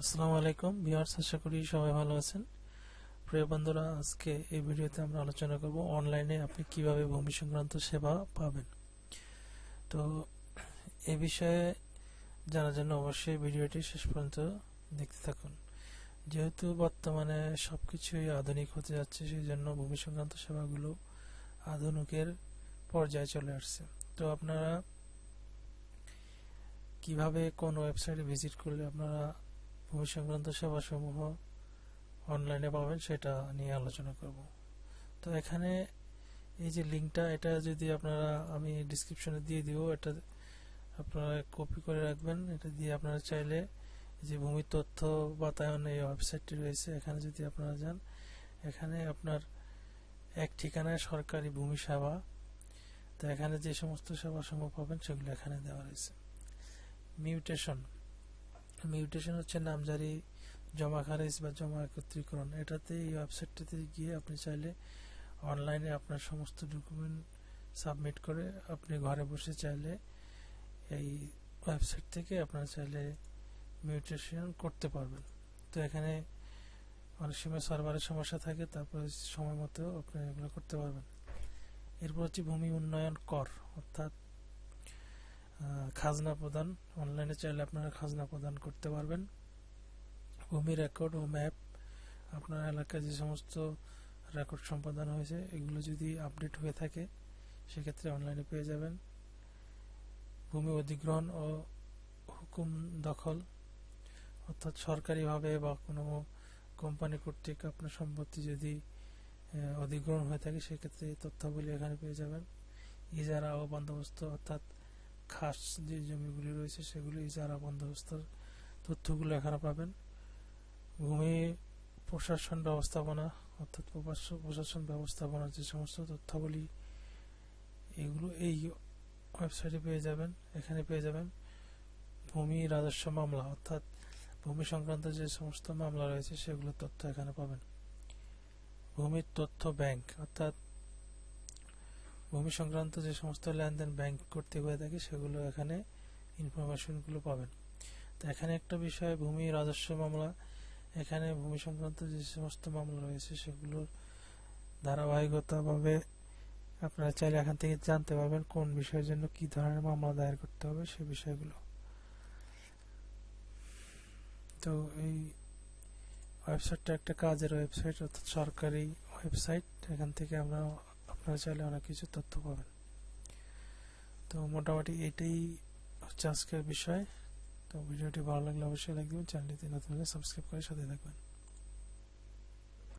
আসসালামু আলাইকুম ভিউয়ার্স, আশা করি সবাই ভালো আছেন। প্রিয় বন্ধুরা, আজকে এই ভিডিওতে আমরা আলোচনা করব অনলাইনে আপনি কীভাবে ভূমি সংক্রান্ত সেবা পাবেন। তো এ বিষয়ে জানার জন্য অবশ্যই ভিডিওটি শেষ পর্যন্ত দেখতে থাকুন। যেহেতু বর্তমানে সবকিছুই আধুনিক হতে যাচ্ছে সেই জন্য ভূমি সংক্রান্ত সেবাগুলো আধুনিকের পর্যায়ে চলে আসছে। তো আপনারা কীভাবে কোন ওয়েবসাইটে ভিজিট করলে আপনারা ভূমি সংক্রান্ত সেবাসমূহ অনলাইনে পাবেন, সেটা নিয়ে আলোচনা করব। তো এখানে এই যে লিঙ্কটা এটা যদি আপনারা, আমি ডিসক্রিপশনে দিয়ে দিব, এটা আপনারা কপি করে রাখবেন। এটা দিয়ে আপনারা চাইলে যে ভূমি তথ্য বাতায়ন এই ওয়েবসাইটটি রয়েছে, এখানে যদি আপনারা যান, এখানে আপনার এক ঠিকানায় সরকারি ভূমি সেবা। তো এখানে যে সমস্ত সেবাসমূহ পাবেন, সেগুলো এখানে দেওয়া রয়েছে। মিউটেশন মিউটেশন হচ্ছে, নামজারি, জমা খারিজ বা জমা একত্রীকরণ। এটাতে এই ওয়েবসাইটটাতে গিয়ে আপনি চাইলে অনলাইনে আপনার সমস্ত ডকুমেন্ট সাবমিট করে আপনি ঘরে বসে চাইলে এই ওয়েবসাইট থেকে আপনারা চাইলে মিউটেশন করতে পারবেন। তো এখানে অনেক সময় সার্ভারের সমস্যা থাকে, তারপরে সময় মতো আপনি এগুলো করতে পারবেন। এরপর হচ্ছে ভূমি উন্নয়ন কর, অর্থাৎ খাজনা প্রদান। অনলাইনে চাইলে আপনারা খাজনা প্রদান করতে পারবেন। ভূমি রেকর্ড ও ম্যাপ আপনার এলাকায় যে সমস্ত রেকর্ড সম্পাদন হয়েছে, এগুলো যদি আপডেট হয়ে থাকে, সেক্ষেত্রে অনলাইনে পেয়ে যাবেন। ভূমি অধিগ্রহণ ও হুকুম দখল, অর্থাৎ সরকারিভাবে বা কোনো কোম্পানি কর্তৃক আপনার সম্পত্তি যদি অধিগ্রহণ হয়ে থাকে, সেক্ষেত্রে তথ্যগুলি এখানে পেয়ে যাবেন। ইজারা ও বন্দোবস্ত, অর্থাৎ খাস যে জমিগুলি রয়েছে সেগুলি ইজারা বন্দোবস্তর তথ্যগুলো এখানে পাবেন। ভূমি প্রশাসন ব্যবস্থাপনা অর্থাৎ প্রশাসন ব্যবস্থাপনার যে সমস্ত তথ্যাবলী এগুলো এই ওয়েবসাইটে পেয়ে যাবেন, এখানে পেয়ে যাবেন। ভূমি রাজস্ব মামলা অর্থাৎ ভূমি সংক্রান্ত যে সমস্ত মামলা রয়েছে সেগুলো তথ্য এখানে পাবেন। ভূমির তথ্য ব্যাংক অর্থাৎ ভূমি সংক্রান্ত যে সমস্ত লেনদেন ব্যাংক করতে হয়ে থাকে, সেগুলো এখানে ইনফরমেশনগুলো পাবেন। তো এখানে একটা বিষয়, ভূমি রাজস্ব মামলা। এখানে ভূমি সংক্রান্ত যে সমস্ত মামলা রয়েছে, সেগুলোর ধারাবাহিকতাভাবে আপনারা চাইলে এখান থেকে জানতে পারবেন কোন বিষয়ের জন্য কি ধরনের মামলা দায়ের করতে হবে, সে বিষয়গুলো। তো এই ওয়েবসাইটটা একটা কাজের ওয়েবসাইট অর্থাৎ সরকারি ওয়েবসাইট এখান থেকে আমরা আপনারা চাইলে অনেক কিছু তথ্য পাবেন। তো মোটামুটি এটাই হচ্ছে আজকের বিষয়। তো ভিডিওটি ভালো লাগলে অবশ্যই দেবেন চ্যানেলটি নতুন হলে সাবস্ক্রাইব করে সাথে থাকবেন।